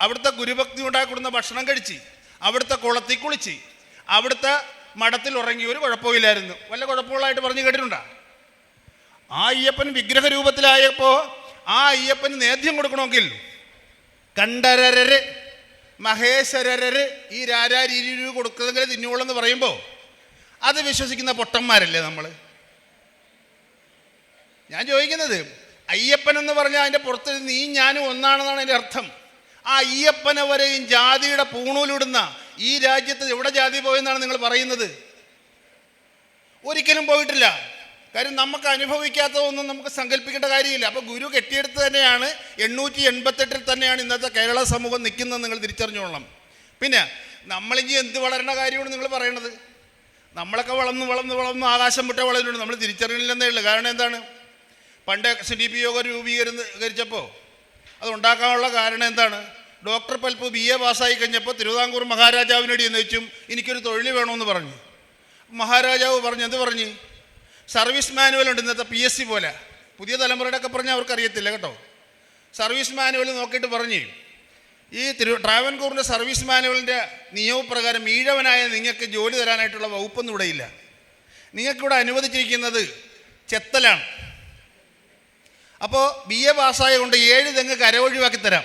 അവിടുത്തെ ഗുരുഭക്തി ഉണ്ടാക്കുന്ന ഭക്ഷണം കഴിച്ച് അവിടുത്തെ കുളത്തിൽ കുളിച്ച് അവിടുത്തെ മഠത്തിൽ ഉറങ്ങി ഒരു കുഴപ്പമില്ലായിരുന്നു. വല്ല കുഴപ്പമുള്ളതായിട്ട് പറഞ്ഞു കേട്ടിട്ടുണ്ടോ? ആ അയ്യപ്പൻ വിഗ്രഹ രൂപത്തിലായപ്പോൾ ആ അയ്യപ്പന് നേദ്യം കൊടുക്കണമെങ്കിൽ കണ്ടരരര് മഹേശ്വരരര് ഈ രാരാരീരു കൊടുക്കുന്നതെങ്കിൽ തിന്നുള്ളൂ എന്ന് പറയുമ്പോൾ അത് വിശ്വസിക്കുന്ന പൊട്ടന്മാരല്ലേ നമ്മൾ ഞാൻ ചോദിക്കുന്നത് അയ്യപ്പൻ എന്ന് പറഞ്ഞാൽ അതിന്റെ പുറത്ത് നീ ഞാനും ഒന്നാണെന്നാണ് അതിന്റെ അർത്ഥം. ആ അയ്യപ്പനെ വരെയും ജാതിയുടെ പൂണൂലിടുന്ന ഈ രാജ്യത്ത് എവിടെ ജാതി പോയെന്നാണ് നിങ്ങൾ പറയുന്നത്? ഒരിക്കലും പോയിട്ടില്ല. കാര്യം നമുക്ക് അനുഭവിക്കാത്തതൊന്നും നമുക്ക് സങ്കല്പിക്കേണ്ട കാര്യമില്ല. അപ്പോൾ ഗുരു കെട്ടിയെടുത്ത് തന്നെയാണ് എണ്ണൂറ്റി എൺപത്തെട്ടിൽ തന്നെയാണ് ഇന്നത്തെ കേരള സമൂഹം നിൽക്കുന്നത് നിങ്ങൾ തിരിച്ചറിഞ്ഞോളണം. പിന്നെ നമ്മളിനി എന്ത് വളരേണ്ട കാര്യമാണ് നിങ്ങൾ പറയണത്? നമ്മളൊക്കെ വളർന്ന് വളർന്ന് വളർന്ന് ആകാശം മുട്ട വളരുന്നുണ്ട്. നമ്മൾ തിരിച്ചറിഞ്ഞില്ലെന്നേ ഉള്ളൂ. കാരണം എന്താണ്? പണ്ട് സി ഡി പി യോഗ രൂപീകരിച്ചപ്പോൾ അത് ഉണ്ടാക്കാനുള്ള കാരണം എന്താണ്? ഡോക്ടർ പൽപ്പ് ബി എ പാസ്സായി കഴിഞ്ഞപ്പോൾ തിരുവിതാംകൂർ മഹാരാജാവിനോട് എന്ന് വെച്ചും എനിക്കൊരു തൊഴിൽ വേണമെന്ന് പറഞ്ഞു. മഹാരാജാവ് പറഞ്ഞു എന്ത് പറഞ്ഞു? സർവീസ് മാനുവൽ ഉണ്ട് ഇന്നത്തെ പി എസ് സി പോലെ. പുതിയ തലമുറയുടെ ഒക്കെ പറഞ്ഞാൽ അവർക്ക് അറിയത്തില്ല കേട്ടോ. സർവീസ് മാനുവൽ നോക്കിയിട്ട് പറഞ്ഞു ഈ തിരു ട്രാവൻകൂറിന്റെ സർവീസ് മാനുവലിന്റെ നിയമപ്രകാരം ഈഴവനായ നിങ്ങൾക്ക് ജോലി തരാനായിട്ടുള്ള വകുപ്പൊന്നും ഇവിടെയില്ല നിങ്ങൾക്കിവിടെ അനുവദിച്ചിരിക്കുന്നത് ചെത്തലാണ്. അപ്പോൾ ബി എ പാസ്സായ കൊണ്ട് ഏഴ് തെങ്ങ് കരവൊഴിവാക്കി തരാം.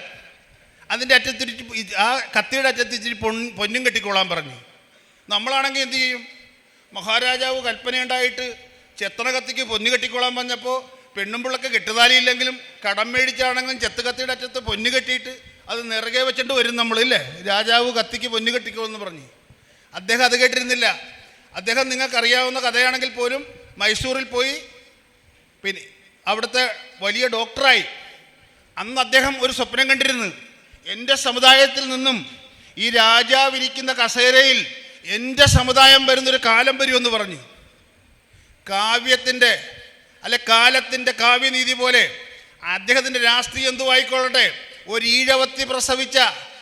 അതിന്റെ അറ്റത്തിരി ആ കത്തിയുടെ അറ്റത്തിരി പൊൻ പൊന്നും കെട്ടിക്കോളാൻ പറഞ്ഞു. നമ്മളാണെങ്കിൽ എന്തു ചെയ്യും? മഹാരാജാവ് കൽപ്പനയുണ്ടായിട്ട് ചെത്തണ കത്തിക്ക് പൊന്നു കെട്ടിക്കോളാൻ പറഞ്ഞപ്പോൾ പെണ്ണും പിള്ളക്ക് കെട്ടുതാലിയില്ലെങ്കിലും കടം മേടിച്ചാണെങ്കിലും ചെത്ത് കത്തിയുടെ അറ്റത്ത് പൊന്നു കെട്ടിയിട്ട് അത് നിറകെ വെച്ചിട്ട് വരും നമ്മളില്ലേ രാജാവ് കത്തിക്ക് പൊന്നു കെട്ടിക്കോ എന്ന് പറഞ്ഞു. അദ്ദേഹം അത് കേട്ടിരുന്നില്ല. അദ്ദേഹം നിങ്ങൾക്കറിയാവുന്ന കഥയാണെങ്കിൽ പോലും മൈസൂറിൽ പോയി പിന്നെ അവിടുത്തെ വലിയ ഡോക്ടറായി. അന്ന് അദ്ദേഹം ഒരു സ്വപ്നം കണ്ടിരുന്നു. എന്റെ സമുദായത്തിൽ നിന്നും ഈ രാജാവിരിക്കുന്ന കസേരയിൽ എന്റെ സമുദായം വരുന്നൊരു കാലം വരുമെന്ന് പറഞ്ഞു. കാവ്യത്തിന്റെ അല്ലെ കാലത്തിന്റെ കാവ്യനീതി പോലെ അദ്ദേഹത്തിന്റെ രാഷ്ട്രീയം എന്തു ആയിക്കൊള്ളട്ടെ? ഒരു ഈഴവത്തി പ്രസവിച്ച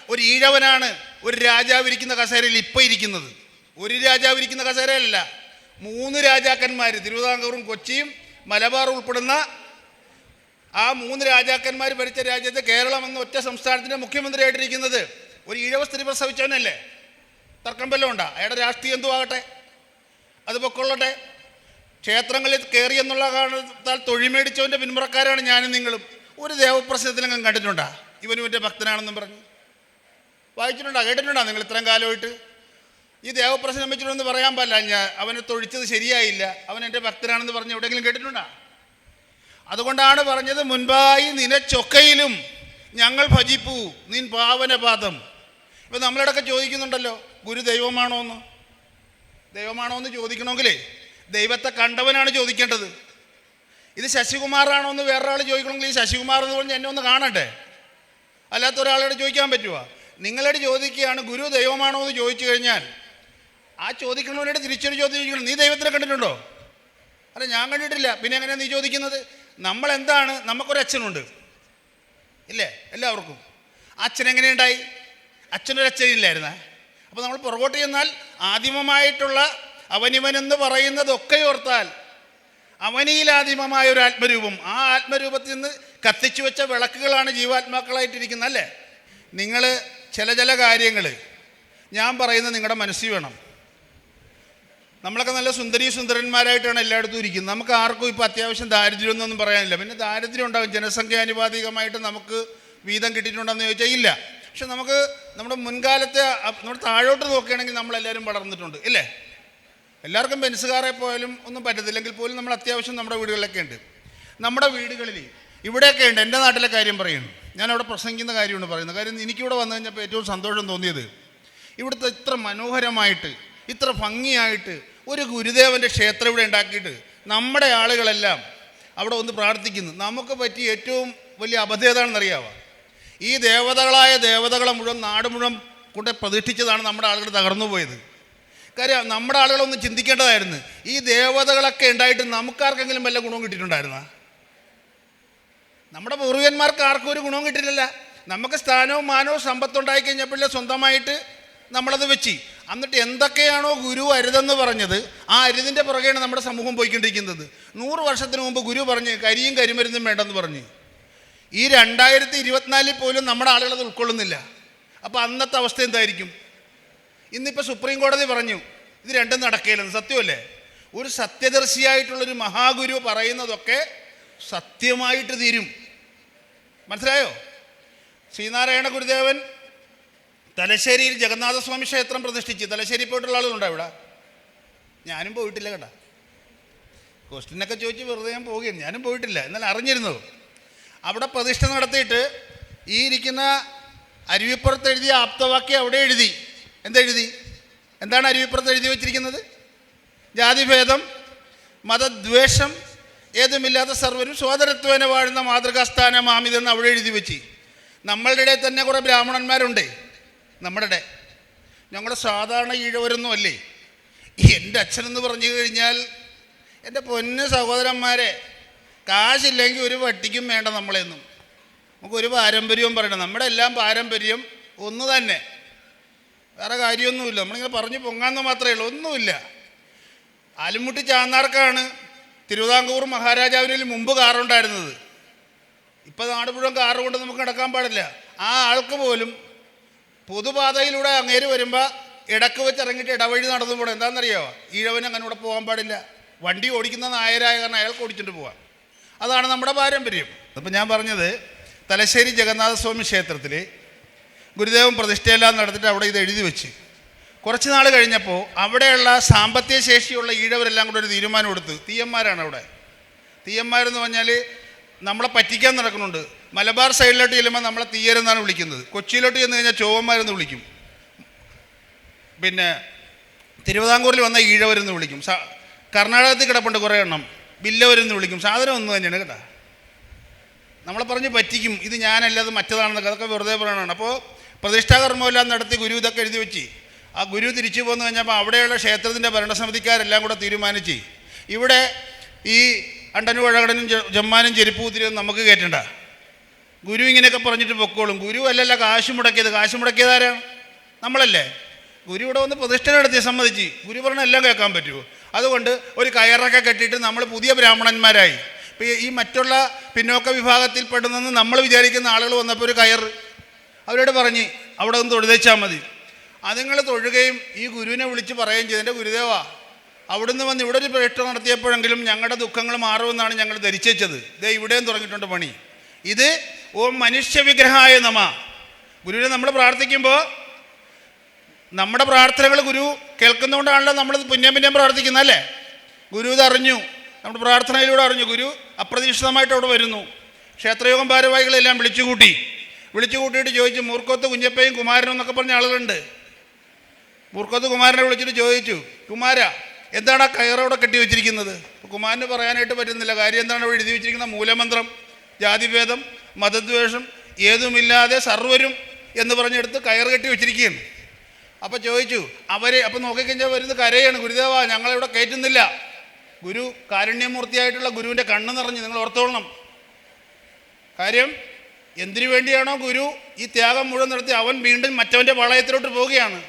ഒരു ഈഴവനാണ് ഒരു രാജാവിരിക്കുന്ന കസേരയിൽ ഇപ്പം ഇരിക്കുന്നത്. ഒരു രാജാവിരിക്കുന്ന കസേരയല്ല. മൂന്ന് രാജാക്കന്മാർ തിരുവിതാംകൂറും കൊച്ചിയും മലബാർ ഉൾപ്പെടുന്ന ആ മൂന്ന് രാജാക്കന്മാർ ഭരിച്ച രാജ്യത്ത് കേരളം എന്ന ഒറ്റ സംസ്ഥാനത്തിന്റെ മുഖ്യമന്ത്രിയായിട്ടിരിക്കുന്നത്. ഒരു ഈഴവ സ്ത്രീ പ്രസവിച്ചവനല്ലേ? തർക്കം വല്ലതും ഉണ്ടാ? അയാളുടെ രാഷ്ട്രീയം എന്തോ ആകട്ടെ? അത് ക്ഷേത്രങ്ങളിൽ കയറി എന്നുള്ള കാരണത്താൽ തൊഴിമേടിച്ചവന്റെ പിന്മുറക്കാരാണ് ഞാനും നിങ്ങളും. ഒരു ദേവപ്രശ്നത്തിലെങ്കിലും കണ്ടിട്ടുണ്ടാ? ഇവനും എന്റെ ഭക്തനാണെന്നും പറഞ്ഞു. വായിച്ചിട്ടുണ്ടോ? കേട്ടിട്ടുണ്ടോ നിങ്ങൾ ഇത്രയും കാലമായിട്ട്? ഈ ദേവപ്രശ്നം വെച്ചിട്ടുണ്ടെന്ന് പറയാൻ പാടില്ല. ഞാൻ അവനെ തൊഴിച്ചത് ശരിയായില്ല. അവൻ എന്റെ ഭക്തനാണെന്ന് പറഞ്ഞ് എവിടെയെങ്കിലും കേട്ടിട്ടുണ്ടോ? അതുകൊണ്ടാണ് പറഞ്ഞത് മുൻപായി നിനച്ചൊക്കയിലും ഞങ്ങൾ ഭജിപ്പൂ നിൻ പാവനപാദം. ഇപ്പം നമ്മളിടൊക്കെ ചോദിക്കുന്നുണ്ടല്ലോ ഗുരു ദൈവമാണോ എന്ന്? ദൈവമാണോ എന്ന് ചോദിക്കണമെങ്കിലേ ദൈവത്തെ കണ്ടവനാണ് ചോദിക്കേണ്ടത്. ഇത് ശശികുമാറാണോ എന്ന് വേറൊരാൾ ചോദിക്കണമെങ്കിൽ ഈ ശശികുമാർ എന്ന് പറഞ്ഞ് എന്നെ ഒന്ന് കാണട്ടെ അല്ലാത്ത ഒരാളോട് ചോദിക്കാൻ പറ്റുമോ നിങ്ങളോട് ചോദിക്കുകയാണ് ഗുരു ദൈവമാണോ എന്ന് ചോദിച്ചു കഴിഞ്ഞാൽ ആ ചോദിക്കണവനോട് തിരിച്ചൊരു ചോദ്യം ചോദിക്കണം നീ ദൈവത്തിനെ കണ്ടിട്ടുണ്ടോ? അല്ല ഞാൻ കണ്ടിട്ടില്ല. പിന്നെ എങ്ങനെയാണ് നീ ചോദിക്കുന്നത്? നമ്മൾ എന്താണ് നമുക്കൊരു അച്ഛനുണ്ട് ഇല്ലേ? എല്ലാവർക്കും. അച്ഛൻ എങ്ങനെയുണ്ടായി അച്ഛനൊരു അച്ഛനില്ലായിരുന്നേ അപ്പോൾ നമ്മൾ പുറകോട്ട് ചെന്നാൽ ആദിമമായിട്ടുള്ള അവനിവനെന്ന് പറയുന്നതൊക്കെ ഓർത്താൽ അവനിയിലാദിമമായ ഒരു ആത്മരൂപം. ആ ആത്മരൂപത്തിൽ നിന്ന് കത്തിച്ചു വെച്ച വിളക്കുകളാണ് ജീവാത്മാക്കളായിട്ടിരിക്കുന്നത് അല്ലേ? നിങ്ങൾ ചില ചില കാര്യങ്ങൾ ഞാൻ പറയുന്നത് നിങ്ങളുടെ മനസ്സിൽ വേണം. നമ്മളൊക്കെ നല്ല സുന്ദരി സുന്ദരന്മാരായിട്ടാണ് എല്ലായിടത്തും ഇരിക്കുന്നത്. നമുക്ക് ആർക്കും ഇപ്പോൾ അത്യാവശ്യം ദാരിദ്ര്യമൊന്നും പറയാനില്ല. പിന്നെ ദാരിദ്ര്യം ഉണ്ടാകും ജനസംഖ്യാനുപാതികമായിട്ട് നമുക്ക് വീതം കിട്ടിയിട്ടുണ്ടെന്ന് ചോദിച്ചാൽ ഇല്ല. പക്ഷെ നമുക്ക് നമ്മുടെ മുൻകാലത്തെ നമ്മുടെ താഴോട്ട് നോക്കുകയാണെങ്കിൽ നമ്മളെല്ലാവരും വളർന്നിട്ടുണ്ട്. ഇല്ലേ? എല്ലാവർക്കും ബെൻസുകാരെ പോയാലും ഒന്നും പറ്റത്തില്ലെങ്കിൽ പോലും നമ്മൾ അത്യാവശ്യം നമ്മുടെ വീടുകളിലൊക്കെ ഉണ്ട്. നമ്മുടെ വീടുകളിൽ ഇവിടെയൊക്കെ ഉണ്ട്. എന്റെ നാട്ടിലെ കാര്യം പറയുന്നു. ഞാൻ അവിടെ പ്രസംഗിക്കുന്ന കാര്യമാണ് പറയുന്നത്. കാര്യം എനിക്കിവിടെ വന്നു കഴിഞ്ഞപ്പോൾ ഏറ്റവും സന്തോഷം തോന്നിയത് ഇവിടുത്തെ ഇത്ര മനോഹരമായിട്ട് ഇത്ര ഭംഗിയായിട്ട് ഒരു ഗുരുദേവന്റെ ക്ഷേത്രം ഇവിടെ ഉണ്ടാക്കിയിട്ട് നമ്മുടെ ആളുകളെല്ലാം അവിടെ ഒന്ന് പ്രാർത്ഥിക്കുന്നു. നമുക്ക് പറ്റിയ ഏറ്റവും വലിയ അബദ്ധം ഏതാണെന്നറിയാമോ ഈ ദേവതകളായ ദേവതകളെ മുഴുവൻ നാട് മുഴുവൻ കൊണ്ട് പ്രതിഷ്ഠിച്ചതാണ് നമ്മുടെ ആളുകൾ തകർന്നു പോയത്. കാര്യം നമ്മുടെ ആളുകളൊന്ന് ചിന്തിക്കേണ്ടതായിരുന്നു. ഈ ദേവതകളൊക്കെ ഉണ്ടായിട്ട് നമുക്കാർക്കെങ്കിലും വല്ല ഗുണവും കിട്ടിയിട്ടുണ്ടായിരുന്ന? നമ്മുടെ പൂർവികന്മാർക്ക് ആർക്കും ഒരു ഗുണവും കിട്ടിയിട്ടില്ല. നമുക്ക് സ്ഥാനവും മാനവും സമ്പത്തുണ്ടായി കഴിഞ്ഞപ്പോഴേ സ്വന്തമായിട്ട് നമ്മളത് വെച്ച് എന്നിട്ട് എന്തൊക്കെയാണോ ഗുരു അരുതെന്ന് പറഞ്ഞത് ആ അരുതിന്റെ പുറകെയാണ് നമ്മുടെ സമൂഹം പോയിക്കൊണ്ടിരിക്കുന്നത്. നൂറ് വർഷത്തിന് മുമ്പ് ഗുരു പറഞ്ഞ് കരിയും കരിമരുന്നും വേണ്ടെന്ന് പറഞ്ഞ്. ഈ രണ്ടായിരത്തി ഇരുപത്തിനാലിൽ പോലും നമ്മുടെ ആളുകൾ അത് ഉൾക്കൊള്ളുന്നില്ല. അപ്പോൾ അന്നത്തെ അവസ്ഥ എന്തായിരിക്കും? ഇന്നിപ്പോൾ സുപ്രീം കോടതി പറഞ്ഞു ഇത് രണ്ടും നടക്കില്ലെന്ന്. സത്യമല്ലേ? ഒരു സത്യദർശിയായിട്ടുള്ളൊരു മഹാഗുരു പറയുന്നതൊക്കെ സത്യമായിട്ട് തീരും. മനസ്സിലായോ? ശ്രീനാരായണ ഗുരുദേവൻ തലശ്ശേരിയിൽ ജഗന്നാഥസ്വാമി ക്ഷേത്രം പ്രതിഷ്ഠിച്ച് തലശ്ശേരി പോയിട്ടുള്ള ആളുകളുണ്ടോ ഇവിടെ? ഞാനും പോയിട്ടില്ല കേട്ടാ. ക്വസ്റ്റിനൊക്കെ ചോദിച്ച് വെറുതെ ഞാൻ പോവുകയാണ്. ഞാനും പോയിട്ടില്ല എന്നാൽ അറിഞ്ഞിരുന്നത്. അവിടെ പ്രതിഷ്ഠ നടത്തിയിട്ട് ഈ ഇരിക്കുന്ന അരുവിപ്പുറത്ത് എഴുതിയ ആപ്തവാക്യം അവിടെ എഴുതി. എന്തെഴുതി എന്താണ് അരുവിപ്പുറത്ത് എഴുതി വെച്ചിരിക്കുന്നത്? ജാതിഭേദം മതദ്വേഷം ഏതുമില്ലാത്ത സർവരും സ്വാതന്ത്ര്യത്വേന വാഴുന്ന മാതൃകാസ്ഥാനമാമിതെന്ന് അവിടെ എഴുതി വെച്ച്. നമ്മളുടെ ഇടയിൽ തന്നെ കുറേ ബ്രാഹ്മണന്മാരുണ്ട്. നമ്മുടെ ഞങ്ങൾ സാധാരണ ഈഴവരൊന്നും അല്ലേ എന്റെ അച്ഛനെന്ന് പറഞ്ഞു കഴിഞ്ഞാൽ എന്റെ പൊന്ന് സഹോദരന്മാരെ കാശില്ലെങ്കിൽ ഒരു വട്ടിക്കും വേണ്ട നമ്മളെന്നും. നമുക്കൊരു പാരമ്പര്യവും പറയണം നമ്മുടെ എല്ലാം പാരമ്പര്യം ഒന്ന് തന്നെ. വേറെ കാര്യമൊന്നുമില്ല. നമ്മളിങ്ങനെ പറഞ്ഞു പൊങ്ങാന്ന് മാത്രമേ ഉള്ളൂ. ഒന്നുമില്ല. ആലുമുട്ടി ചാന്നാർക്കാണ് തിരുവിതാംകൂർ മഹാരാജാവിന് മുമ്പ് കാറുണ്ടായിരുന്നത്. ഇപ്പം നാട് മുഴുവൻ കാറ് കൊണ്ട് നമുക്ക് നടക്കാൻ പാടില്ല. ആ ആൾക്ക് പോലും പൊതുപാതയിലൂടെ അങ്ങേര് വരുമ്പോൾ ഇടയ്ക്ക് വെച്ച് ഇറങ്ങിയിട്ട് ഇടവഴി നടന്നു പോകണം എന്താണെന്നറിയോ? ഈഴവന് അങ്ങനെ ഇവിടെ പോകാൻ പാടില്ല. വണ്ടി ഓടിക്കുന്ന നായരായ കാരണം അയാൾക്ക് ഓടിച്ചിട്ട് പോവാം. അതാണ് നമ്മുടെ പാരമ്പര്യം. അപ്പം ഞാൻ പറഞ്ഞത് തലശ്ശേരി ജഗന്നാഥസ്വാമി ക്ഷേത്രത്തിൽ ഗുരുദേവൻ പ്രതിഷ്ഠയെല്ലാം നടത്തിയിട്ട് അവിടെ ഇത് എഴുതി വെച്ച്. കുറച്ച് നാൾ കഴിഞ്ഞപ്പോൾ അവിടെയുള്ള സാമ്പത്തിക ശേഷിയുള്ള ഈഴവരെല്ലാം കൂടെ ഒരു തീരുമാനം എടുത്ത്. തീയന്മാരാണ് അവിടെ. തീയന്മാരെന്ന് പറഞ്ഞാൽ നമ്മളെ പറ്റിക്കാൻ നടക്കുന്നുണ്ട്. മലബാർ സൈഡിലോട്ട് ചെല്ലുമ്പോൾ നമ്മളെ തീയരെന്നാണ് വിളിക്കുന്നത്. കൊച്ചിയിലോട്ട് ചെന്ന് കഴിഞ്ഞാൽ ചോവന്മാരെന്ന് വിളിക്കും. പിന്നെ തിരുവിതാംകൂറിൽ വന്ന ഈഴവരെന്ന് വിളിക്കും. കർണാടകത്തിൽ കിടപ്പുണ്ട് കുറേ എണ്ണം. ബില്ലവരെന്ന് വിളിക്കും. സാധനം ഒന്ന് തന്നെയാണ് കേട്ടോ. നമ്മളെ പറഞ്ഞ് പറ്റിക്കും. ഇത് ഞാനല്ല അത് മറ്റതാണെന്നൊക്കെ. അതൊക്കെ വെറുതെ പറയണതാണ്. അപ്പോൾ പ്രതിഷ്ഠാകർമ്മമെല്ലാം നടത്തി ഗുരു ഇതൊക്കെ എഴുതി വെച്ച്. ആ ഗുരു തിരിച്ചു പോന്നു കഴിഞ്ഞപ്പോൾ അവിടെയുള്ള ക്ഷേത്രത്തിന്റെ ഭരണസമിതിക്കാരെല്ലാം കൂടെ തീരുമാനിച്ച്. ഇവിടെ ഈ അണ്ടനും വഴകടനും ജമ്മാനും ചെരുപ്പൂത്തിരിയും നമുക്ക് കയറ്റണ്ട ഗുരു ഇങ്ങനെയൊക്കെ പറഞ്ഞിട്ട് പൊക്കോളും. ഗുരു അല്ലല്ല കാശ് മുടക്കിയത്. കാശ് മുടക്കിയത് ആരാ? നമ്മളല്ലേ. ഗുരു ഇവിടെ വന്ന് പ്രതിഷ്ഠ നടത്തി സമ്മതിച്ച് ഗുരു പറഞ്ഞ എല്ലാം കേൾക്കാൻ പറ്റുമോ അതുകൊണ്ട് ഒരു കയറൊക്കെ കെട്ടിയിട്ട് നമ്മൾ പുതിയ ബ്രാഹ്മണന്മാരായി. ഇപ്പം ഈ- മറ്റുള്ള പിന്നോക്ക വിഭാഗത്തിൽ പെടുന്നെന്ന് നമ്മൾ വിചാരിക്കുന്ന ആളുകൾ വന്നപ്പോൾ ഒരു കയർ അവരോട് പറഞ്ഞ് അവിടെ ഒന്ന് തൊഴുതേച്ചാൽ മതി. അതുങ്ങൾ തൊഴുകയും ഈ ഗുരുവിനെ വിളിച്ച് പറയുകയും ചെയ്തു. ഗുരുദേവാ ഗുരുദേവ അവിടുന്ന് വന്ന് ഇവിടെ ഒരു പ്രേക്ഷ നടത്തിയപ്പോഴെങ്കിലും ഞങ്ങളുടെ ദുഃഖങ്ങൾ മാറുമെന്നാണ് ഞങ്ങൾ ധരിച്ചത് ദേ ഇവിടെയും തുടങ്ങിയിട്ടുണ്ട് പണി. ഇത് ഓ മനുഷ്യ വിഗ്രഹായ നമ. ഗുരുവിനെ നമ്മൾ പ്രാർത്ഥിക്കുമ്പോൾ നമ്മുടെ പ്രാർത്ഥനകൾ ഗുരു കേൾക്കുന്നതുകൊണ്ടാണല്ലോ നമ്മൾ പിന്നെയും പിന്നെയും പ്രാർത്ഥിക്കുന്നത് അല്ലേ? ഗുരു ഇതറിഞ്ഞു നമ്മുടെ പ്രാർത്ഥനയിലൂടെ അറിഞ്ഞു. ഗുരു അപ്രതീക്ഷിതമായിട്ട് അവിടെ വരുന്നു. ക്ഷേത്രയോഗം ഭാരവാഹികളെല്ലാം വിളിച്ചു കൂട്ടി വിളിച്ചു കൂട്ടിയിട്ട് ചോദിച്ചു മൂർക്കോത്ത് കുഞ്ഞപ്പയും കുമാരനും എന്നൊക്കെ പറഞ്ഞ ആളുകളുണ്ട്. മൂർക്കോത്ത് കുമാരനെ വിളിച്ചിട്ട് ചോദിച്ചു കുമാര എന്താണ് ആ കയറോടെ കെട്ടി വെച്ചിരിക്കുന്നത്? കുമാരന് പറയാനായിട്ട് പറ്റുന്നില്ല. കാര്യം എന്താണ് അവിടെ എഴുതി വെച്ചിരിക്കുന്ന മൂലമന്ത്രം ജാതിഭേദം മതദ്വേഷം ഏതുമില്ലാതെ സർവരും എന്ന് പറഞ്ഞെടുത്ത് കയർ കെട്ടി വെച്ചിരിക്കുകയാണ്. അപ്പോൾ ചോദിച്ചു അവരെ അപ്പം നോക്കിക്കഴിഞ്ഞാൽ വരുന്നത് കരയാണ്. ഗുരുദേവ ഞങ്ങളിവിടെ കയറ്റുന്നില്ല. ഗുരു കാരുണ്യമൂർത്തിയായിട്ടുള്ള ഗുരുവിന്റെ കണ്ണ് നിറഞ്ഞ് നിങ്ങൾ ഓർത്തോളണം. കാര്യം എന്തിനു വേണ്ടിയാണോ ഗുരു ഈ ത്യാഗം മുഴുവൻ നടത്തി അവൻ വീണ്ടും മറ്റവന്റെ വളയത്തിലോട്ട് പോവുകയാണ്.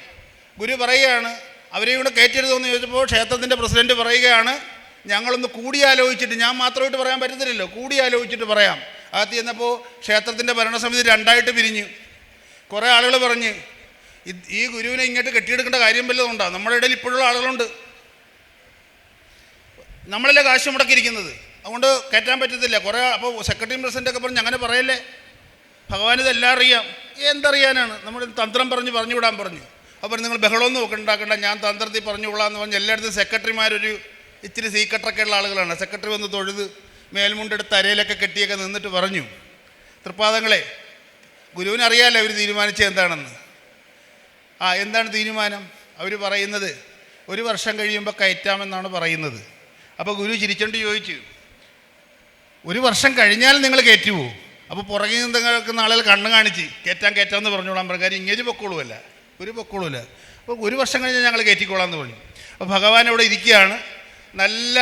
ഗുരു പറയുകയാണ് അവരെ ഇവിടെ കയറ്റരുതെന്ന് ചോദിച്ചപ്പോൾ ക്ഷേത്രത്തിന്റെ പ്രസിഡന്റ് പറയുകയാണ് ഞങ്ങളൊന്ന് കൂടിയാലോചിച്ചിട്ട് ഞാൻ മാത്രമായിട്ട് പറയാൻ പറ്റത്തില്ലല്ലോ കൂടിയാലോചിച്ചിട്ട് പറയാം. അകത്ത് ചെന്നപ്പോൾ ക്ഷേത്രത്തിന്റെ ഭരണസമിതി രണ്ടായിട്ട് പിരിഞ്ഞു. കുറേ ആളുകൾ പറഞ്ഞ് ഈ ഗുരുവിനെ ഇങ്ങോട്ട് കെട്ടിയെടുക്കേണ്ട കാര്യം വല്ലതും ഉണ്ടോ നമ്മുടെ ഇടയിൽ ഇപ്പോഴുള്ള ആളുകളുണ്ട്. നമ്മളല്ലേ കാശ് മുടക്കിയിരിക്കുന്നത്? അതുകൊണ്ട് കയറ്റാൻ പറ്റത്തില്ല. കുറേ അപ്പോൾ സെക്രട്ടറി പ്രസിഡന്റ് ഒക്കെ പറഞ്ഞ് അങ്ങനെ പറയല്ലേ? ഭഗവാൻ ഇതെല്ലാം അറിയാം. എന്തറിയാനാണ്? നമ്മൾ തന്ത്രം പറഞ്ഞ് പറഞ്ഞു വിടാൻ പറഞ്ഞു. അപ്പോൾ നിങ്ങൾ ബഹളമൊന്നും ഒക്കെ ഉണ്ടാക്കണ്ട. ഞാൻ തന്ത്രത്തിൽ പറഞ്ഞു വിടാമെന്ന് പറഞ്ഞ് എല്ലായിടത്തും സെക്രട്ടറിമാരൊരു ഇച്ചിരി സീക്രട്ടൊക്കെ ഉള്ള ആളുകളാണ്. സെക്രട്ടറി വന്ന് തൊഴുത് മേൽമുണ്ടെടുത്ത് അരയിലൊക്കെ കെട്ടിയൊക്കെ നിന്നിട്ട് പറഞ്ഞു. തൃപ്പാദങ്ങളെ ഗുരുവിനറിയാലോ അവർ തീരുമാനിച്ചത് എന്താണെന്ന്. ആ എന്താണ് തീരുമാനം? അവർ പറയുന്നത് ഒരു വർഷം കഴിയുമ്പോൾ കയറ്റാമെന്നാണ് പറയുന്നത്. അപ്പോൾ ഗുരു ചിരിച്ചോണ്ട് ചോദിച്ചു ഒരു വർഷം കഴിഞ്ഞാൽ നിങ്ങൾ കയറ്റുമോ അപ്പോൾ പുറകിൽ നിന്ന് നിൽക്കുന്ന ആളുകൾ കണ്ണ് കാണിച്ച് കയറ്റാൻ കയറ്റാമെന്ന് പറഞ്ഞോളാൻ പ്രകാരം ഇങ്ങനെ പൊക്കോളുമല്ല. ഒരു പൊക്കോളൂല അപ്പോൾ ഒരു വർഷം കഴിഞ്ഞാൽ ഞങ്ങൾ കയറ്റിക്കോളാം എന്ന് പറഞ്ഞു. അപ്പോൾ ഭഗവാൻ അവിടെ ഇരിക്കുകയാണ്. നല്ല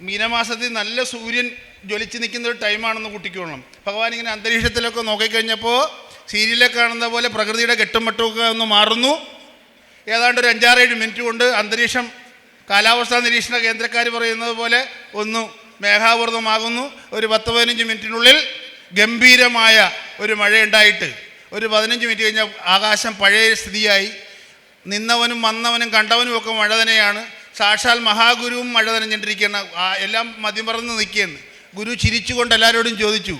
മീനമാസത്തിൽ നല്ല സൂര്യൻ ജ്വലിച്ച് നിൽക്കുന്ന ഒരു ടൈമാണെന്ന് കൂട്ടിക്കോളണം ഭഗവാൻ ഇങ്ങനെ അന്തരീക്ഷത്തിലൊക്കെ നോക്കിക്കഴിഞ്ഞപ്പോൾ സീരിയലിൽ കാണുന്ന പോലെ പ്രകൃതിയുടെ കെട്ടും മട്ടും ഒന്ന് മാറുന്നു. ഏതാണ്ട് ഒരു അഞ്ചാറേഴ് മിനിറ്റ് കൊണ്ട് അന്തരീക്ഷം കാലാവസ്ഥാ നിരീക്ഷണ കേന്ദ്രക്കാർ പറയുന്നത് പോലെ ഒന്ന് മേഘാവൃതമാകുന്നു. ഒരു പത്ത് പതിനഞ്ച് മിനിറ്റിനുള്ളിൽ ഗംഭീരമായ ഒരു മഴയുണ്ടായിട്ട് ഒരു പതിനഞ്ച് മിനിറ്റ് കഴിഞ്ഞാൽ ആകാശം പഴയ സ്ഥിതിയായി. നിന്നവനും വന്നവനും കണ്ടവനും ഒക്കെ മഴ തന്നെയാണ്. സാക്ഷാൽ മഹാഗുരുവും മഴ നനഞ്ഞിട്ടിരിക്കുകയാണ്. എല്ലാം മദ്യം പറന്ന് നിൽക്കുകയാണ്. ഗുരു ചിരിച്ചുകൊണ്ട് എല്ലാവരോടും ചോദിച്ചു.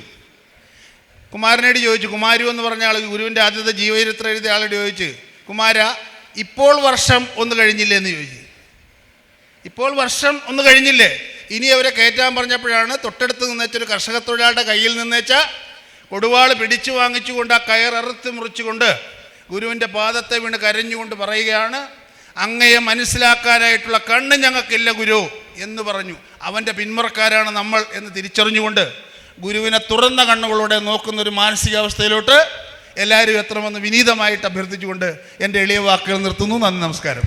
കുമാരനോട് ചോദിച്ചു കുമാരു എന്ന് പറഞ്ഞ ആൾ ഗുരുവിന്റെ ആദ്യത്തെ ജീവചരിത്രം എഴുതിയ ആളോട് ചോദിച്ചു കുമാര ഇപ്പോൾ വർഷം ഒന്ന് കഴിഞ്ഞില്ലേ? എന്ന് ചോദിച്ചു. ഇപ്പോൾ വർഷം ഒന്ന് കഴിഞ്ഞില്ലേ? ഇനി അവരെ കയറ്റാൻ പറഞ്ഞപ്പോഴാണ് തൊട്ടടുത്ത് നിന്നേച്ച ഒരു കർഷക തൊഴിലാളിയുടെ കയ്യിൽ നിന്നേച്ച കൊടുവാൾ പിടിച്ചു വാങ്ങിച്ചുകൊണ്ട് ആ കയർ അറുത്ത് മുറിച്ചുകൊണ്ട് ഗുരുവിന്റെ പാദത്തെ വീണ് കരഞ്ഞുകൊണ്ട് പറയുകയാണ് അങ്ങയെ മനസ്സിലാക്കാനായിട്ടുള്ള കണ്ണ് ഞങ്ങൾക്കില്ല ഗുരു എന്ന് പറഞ്ഞു. അവന്റെ പിന്മുറക്കാരാണ് നമ്മൾ എന്ന് തിരിച്ചറിഞ്ഞുകൊണ്ട് ഗുരുവിനെ തുറന്ന കണ്ണുകളോടെ നോക്കുന്ന ഒരു മാനസികാവസ്ഥയിലോട്ട് എല്ലാവരും എത്രമെന്ന് വിനീതമായിട്ട് അഭ്യർത്ഥിച്ചുകൊണ്ട് എന്റെ എളിയ വാക്കുകൾ നിർത്തുന്നു. നന്ദി നമസ്കാരം.